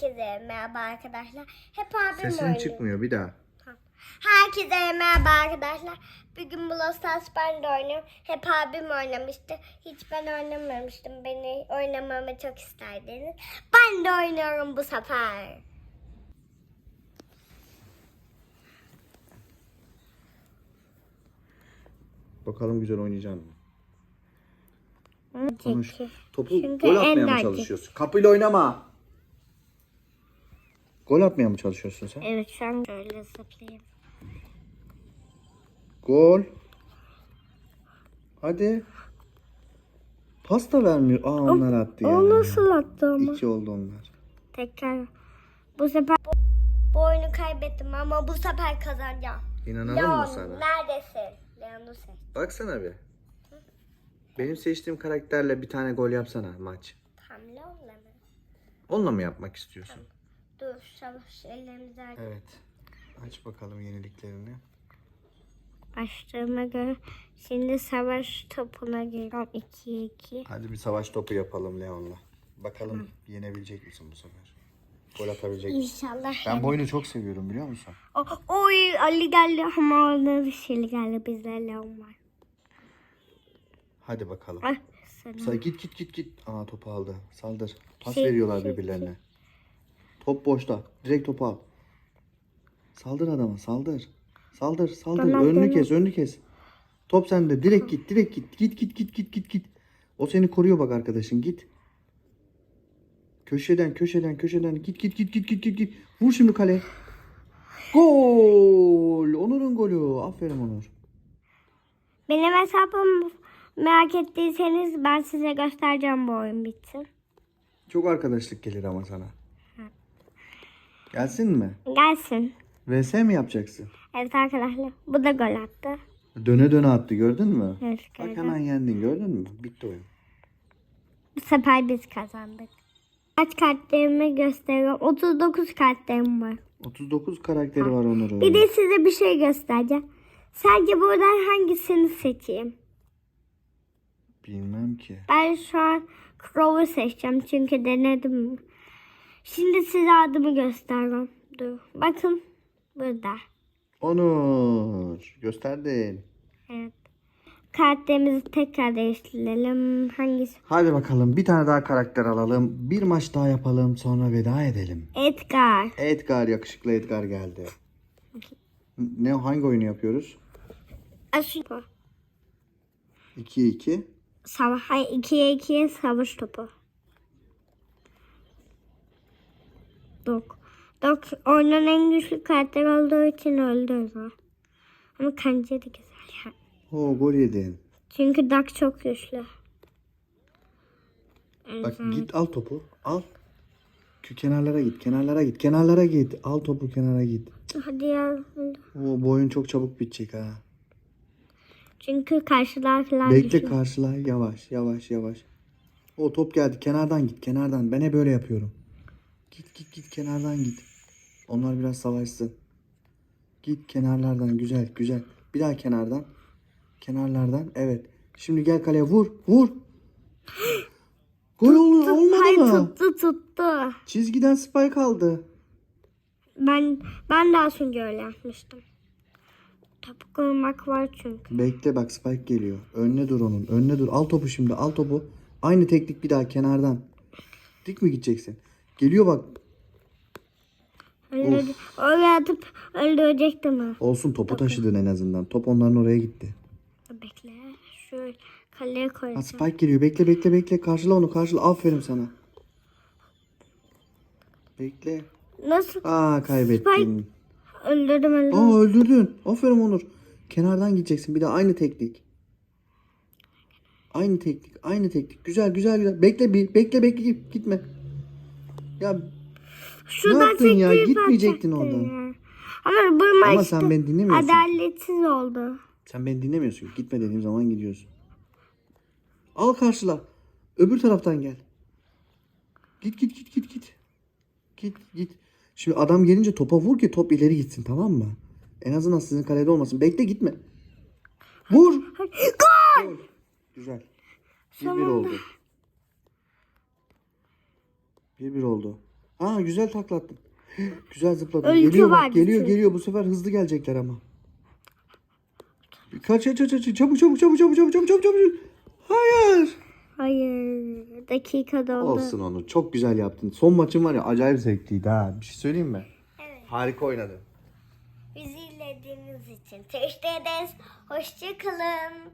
Herkese merhaba arkadaşlar. Hep abim Sesin oynuyor. çıkmıyor bir daha. Herkese merhaba arkadaşlar. Bugün Brawl Stars ben de oynuyorum. Hep abim oynamıştı. Hiç ben oynamamıştım. Beni oynamamı çok isterdiniz. Ben de oynuyorum bu sefer. Bakalım güzel oynayacaksın mı? Konuş. Topu Çünkü gol atmaya mı çalışıyorsun? Kapıyla oynama. Gol atmaya mı çalışıyorsun sen? Evet şu an şöyle zıplayayım. Gol. Hadi. Pasta vermiyor. Aa onlar attı ya. O nasıl attı ama? İki oldu onlar. Tekrar. Bu sefer bu, bu oyunu kaybettim ama bu sefer kazanacağım. İnanalım Leon mı sana? neredesin? Leon'u seç. Baksana bir. Benim seçtiğim karakterle bir tane gol yapsana maç. Tam Leon'la mı? Onunla mı yapmak istiyorsun? Dur savaş ellerimizi aç. Evet. Aç bakalım yeniliklerini. Açtığıma göre şimdi savaş topuna giriyorum 2-2. Hadi bir savaş topu yapalım Leon'la. Bakalım yenebilecek misin bu sefer? Gol atabilecek misin? İnşallah. Ben bu oyunu çok seviyorum biliyor musun? O, oy Ali geldi ama orada bir şey geldi bizde Leon var. Hadi bakalım. Ay sana. Sa git git git git. Aa topu aldı. Saldır. Pas Şey- veriyorlar şey- birbirlerine. Top boşta. Direkt topu al. Saldır adama saldır. Saldır saldır. Tamam, önünü tamam. kes önünü kes. Top sende. Direkt git direkt git. Git git git git git git. O seni koruyor bak arkadaşın git. Köşeden köşeden köşeden git git git git git git git. Vur şimdi kale. Gol. Onur'un golü. Aferin Onur. Benim hesabım merak ettiyseniz ben size göstereceğim bu oyun bitsin. Çok arkadaşlık gelir ama sana. Gelsin mi? Gelsin. VS mi yapacaksın? Evet arkadaşlar bu da gol attı. Döne döne attı gördün mü? Evet, Bak gördüm. hemen yendin gördün mü? Bitti oyun. Bu sefer biz kazandık. Kaç kartlarımı gösteriyorum. 39 kartlarım var. 39 karakteri var Onur'un. Bir de size bir şey göstereceğim. Sadece buradan hangisini seçeyim? Bilmem ki. Ben şu an Crow'u seçeceğim çünkü denedim. Şimdi size adımı gösteriyorum. Dur. Bakın burada. Onur. Gösterdin. Evet. Kartlarımızı tekrar değiştirelim. Hangisi? Hadi bakalım bir tane daha karakter alalım. Bir maç daha yapalım sonra veda edelim. Edgar. Edgar yakışıklı Edgar geldi. Ne hangi oyunu yapıyoruz? Aşı. 2-2. Savaş. Hayır 2'ye 2'ye savaş topu. Dok. Dok oyunun en güçlü karakter olduğu için öldü o. Ama kanca da güzel ya. Oo gol yedin. Çünkü Dak çok güçlü. Bak git al topu. Al. Şu kenarlara git. Kenarlara git. Kenarlara git. Al topu kenara git. Hadi ya. Oo bu oyun çok çabuk bitecek ha. Çünkü karşılar falan Bekle güçlü. karşıla yavaş yavaş yavaş. O top geldi kenardan git kenardan. Ben hep böyle yapıyorum. Git git git kenardan git. Onlar biraz savaşsın. Git kenarlardan güzel güzel. Bir daha kenardan. Kenarlardan evet. Şimdi gel kaleye vur vur. Gol oldu olmadı Hayır mı? tuttu tuttu. Çizgiden spike aldı. Ben ben daha önce öyle yapmıştım. Topu koymak var çünkü. Bekle bak spike geliyor. Önüne dur onun. Önüne dur. Al topu şimdi. Al topu. Aynı teknik bir daha kenardan. Dik mi gideceksin? Geliyor bak. Öldürdü. Öyle atıp öldürecektim ha. Olsun topu taşıdın en azından. Top onların oraya gitti. Bekle. Şu kaleye Ha, koyacağım. Spike geliyor. Bekle bekle bekle. Karşıla onu karşıla. Aferin sana. Bekle. Nasıl? Aa kaybettin. Öldürdüm öldürdüm. Aa öldürdün. Aferin Onur. Kenardan gideceksin. Bir de aynı teknik. Aynı teknik. Aynı teknik. Güzel güzel güzel. Bekle bir. Bekle bekle git- gitme. Ya Şuradan yaptın ya? Gitmeyecektin oradan. ya. Ama bu maçta Ama sen beni dinlemiyorsun. adaletsiz oldu. Sen beni dinlemiyorsun. Gitme dediğim zaman gidiyorsun. Al karşıla. Öbür taraftan gel. Git git git git git. Git git. Şimdi adam gelince topa vur ki top ileri gitsin tamam mı? En azından sizin kalede olmasın. Bekle gitme. Vur. Gol. Güzel. 1-1 oldu. Bir bir oldu. Aa güzel taklattın. güzel zıpladın. Ölçü geliyor bak, geliyor geliyor. Bu sefer hızlı gelecekler ama. Kaç kaç kaç kaç. Çabuk çabuk çabuk çabuk çabuk çabuk çabuk çabuk. Hayır. Hayır. Dakika doldu. Olsun onu. Çok güzel yaptın. Son maçın var ya acayip zevkliydi ha. Bir şey söyleyeyim mi? Evet. Harika oynadın. Bizi izlediğiniz için teşekkür ederiz. Hoşçakalın.